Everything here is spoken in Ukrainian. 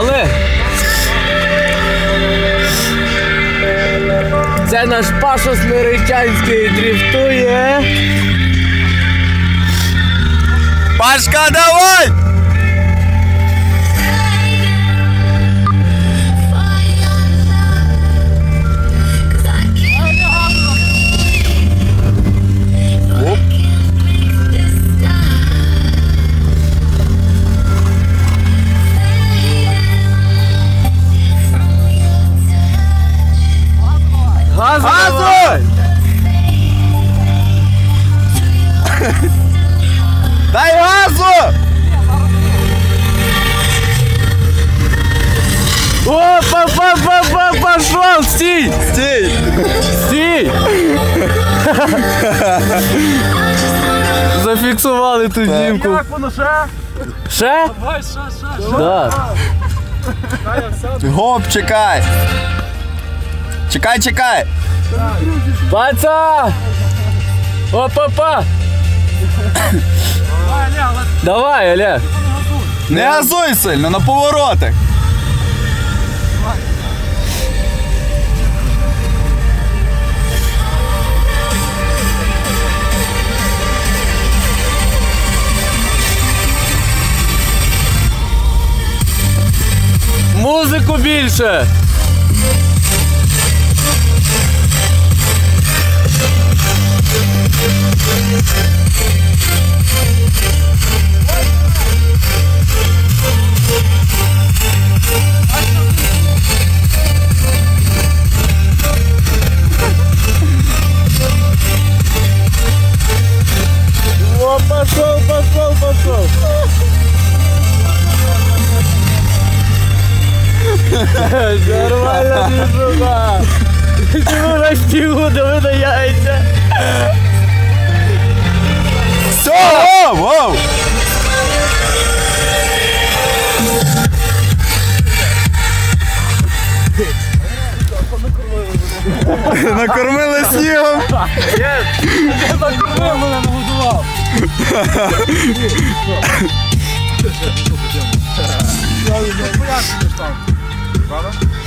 Олег! Це наш Паша Смиричанський дріфтує. Пашка, давай! Газу! Газуй! Дай газу! О, па па па па пошел! Стій! Стій! Стій! Зафіксували ту знімку. Як воно ще? Ще? Давай, ще, ще, ще. Да. Гоп, чекай! Чекай, чекай! Паца! Опа-па! Давай, Олег! Не газуй сильно, на поворотах! Музику більше! Нормально движуха! Чому на стігу яйця? Все, воу, воу! Накормили снігом! ти мене нагодував. Пояснюєш там. brother.